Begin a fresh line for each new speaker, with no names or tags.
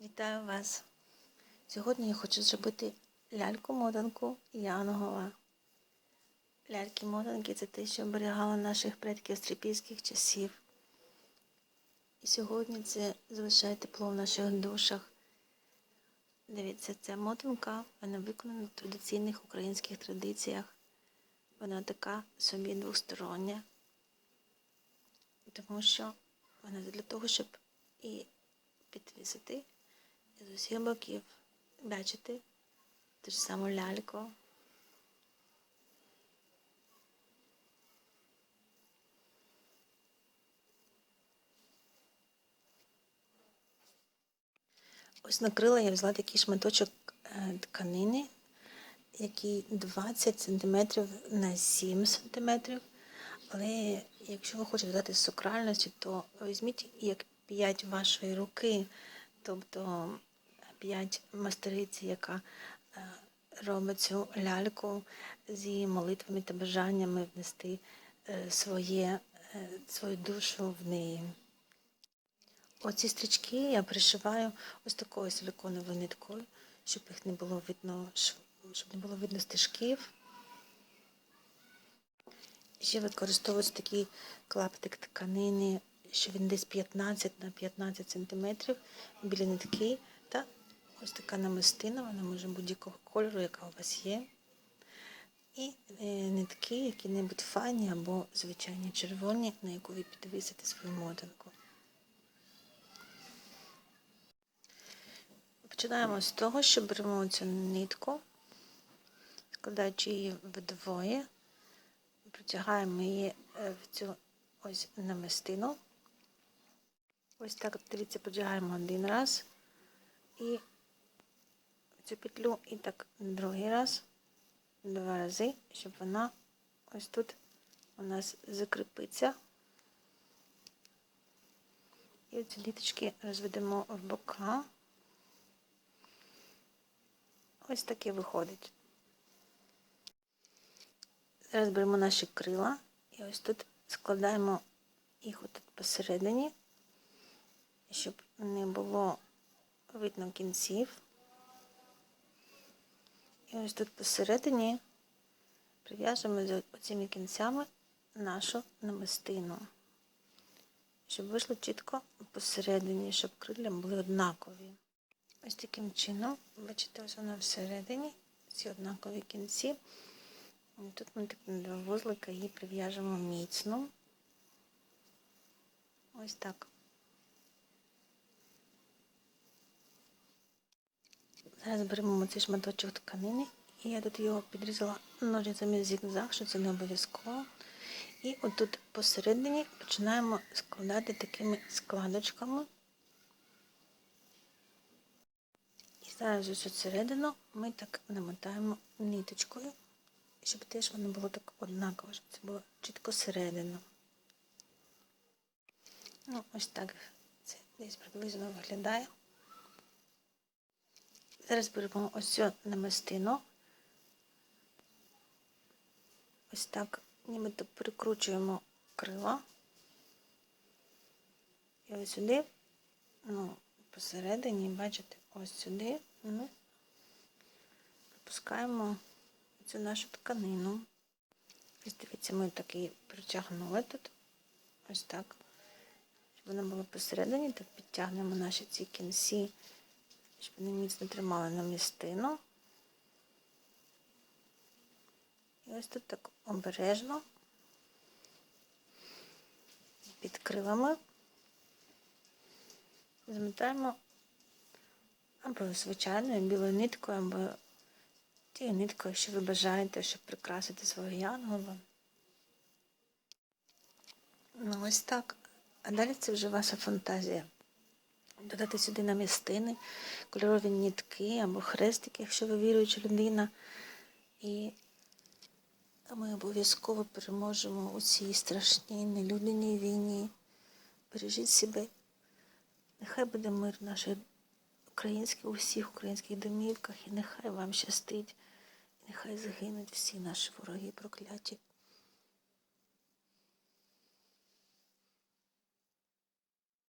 Вітаю вас! Сьогодні я хочу зробити ляльку-мотанку Янгола. Ляльки-мотанки це те, що оберігало наших предків з трипільських часів. І сьогодні це залишає тепло в наших душах. Дивіться, ця мотанка, вона виконана в традиційних українських традиціях. Вона така собі двостороння, тому що вона для того, щоб і підвісити з усіх боків, бачити ту ж саму ляльку. Ось накрила я взяла такий шматочок е, тканини, який 20 см на 7 см. Але якщо ви хочете додати сакральності, то візьміть як 5 вашої руки, тобто 5 мастериці, яка е, робить цю ляльку з її молитвами та бажаннями внести е, своє, е, свою душу в неї. Оці стрічки я пришиваю ось такою силиконовою ниткою, щоб їх не було видно, щоб не було видно стежків. Ще використовується такий клаптик тканини, що він десь 15 на 15 см біля нитки. Та ось така намистина, вона може будь-якого кольору, яка у вас є. І е, нитки, які-небудь фані або звичайні червоні, на яку ви підвісите свою мотанку. Починаємо з того, що беремо цю нитку, складаючи її вдвоє, протягаємо її е, в цю ось намистину. Ось так, дивіться, продягаємо один раз і цю петлю, і так другий раз, два рази, щоб вона ось тут у нас закріпиться. І ці ниточки розведемо в бока. Ось таке виходить. Зараз беремо наші крила і ось тут складаємо їх отут посередині, щоб не було видно кінців. І ось тут посередині прив'яжемо з цими кінцями нашу намистину, щоб вийшло чітко посередині, щоб крилля були однакові. Ось таким чином, бачите, ось вона всередині, ці однакові кінці. І тут ми так на два вузлика її прив'яжемо міцно. Ось так. Зараз беремо цей шматочок тканини, і я тут його підрізала ножицями зігзаг, що це не обов'язково. І отут посередині починаємо складати такими складочками. І Зараз ось середину ми так намотаємо ниточкою, щоб теж воно було так однаково, щоб це було чітко середина. Ну, ось так це десь приблизно виглядає. Зараз беремо ось цю намистину. Ось так нібито прикручуємо крила. І ось сюди, ну, посередині, бачите, ось сюди ми пропускаємо цю нашу тканину. Ось дивіться, ми такий притягнули тут. Ось так. Щоб вона була посередині, так підтягнемо наші ці кінці, щоб вони міцно тримали на містину. І ось тут так обережно під крилами замотаємо або звичайною білою ниткою, або тією ниткою, що ви бажаєте, щоб прикрасити свого янгола. Ну, ось так. А далі це вже ваша фантазія. Додати сюди намістини, кольорові нітки або хрестики, якщо ви віруюча людина. І ми обов'язково переможемо у цій страшній нелюдяній війні. Бережіть себе. Нехай буде мир наших українських, у всіх українських домівках, і нехай вам щастить, і нехай загинуть всі наші вороги прокляті.